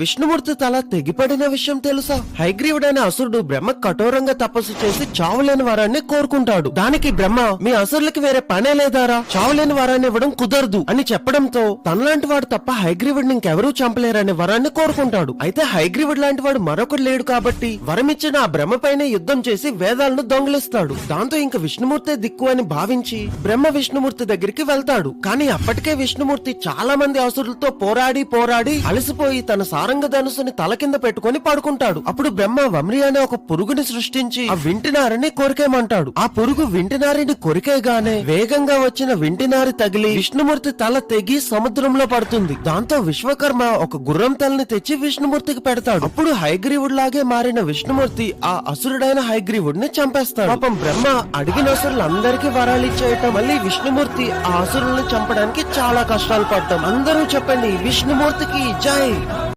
విష్ణుమూర్తి తల తెగిపడిన విషయం తెలుసా? హైగ్రీవుడైన అసురుడు బ్రహ్మ కఠోరంగా తపస్సు చేసి చావులేని వరాన్ని కోరుకుంటాడు. దానికి బ్రహ్మ మీ అసురులకి వేరే పనే లేదారా? చావులేని వరాన్ని ఇవ్వడం కుదరదు అని చెప్పడంతో తనలాంటి వాడు తప్ప హైగ్రీవుడిని ఇంకెవరూ చంపలేరనే వరాన్ని కోరుకుంటాడు. అయితే హైగ్రీవుడు లాంటి వాడు మరొకడు లేడు కాబట్టి వరమిచ్చిన ఆ బ్రహ్మ పైన యుద్ధం చేసి వేదాలను దొంగిలిస్తాడు. దాంతో ఇంక విష్ణుమూర్తే దిక్కు అని భావించి బ్రహ్మ విష్ణుమూర్తి దగ్గరికి వెళ్తాడు. కానీ అప్పటికే విష్ణుమూర్తి చాలా మంది అసురులతో పోరాడి పోరాడి అలసిపోయి తన సారంగధనుసుని తల కింద పెట్టుకుని పడుకుంటాడు. అప్పుడు బ్రహ్మ వమ్రి అనే ఒక పురుగుని సృష్టించి ఆ వింటినారిని కొరికేమంటాడు ఆ పురుగు వింటినారిని కొరికేగానే వేగంగా వచ్చిన వింటినారి తగిలి విష్ణుమూర్తి తల తెగి సముద్రంలో పడుతుంది. దాంతో విశ్వకర్మ ఒక గుర్రం తలని తెచ్చి విష్ణుమూర్తికి పెడతాడు. అప్పుడు హైగ్రీవుడ్ లాగే మారిన విష్ణుమూర్తి ఆ అసురుడైన హైగ్రీవుడిని చంపేస్తాడు. పాపం బ్రహ్మ అడిగిన అసురులందరికీ వరాలు ఇచ్చేయటం మళ్ళీ విష్ణుమూర్తి ఆ అసురుల్ని చంపడానికి చాలా కష్టాలు పడతాం అందరూ చెప్పండి విష్ణుమూర్తికి జై!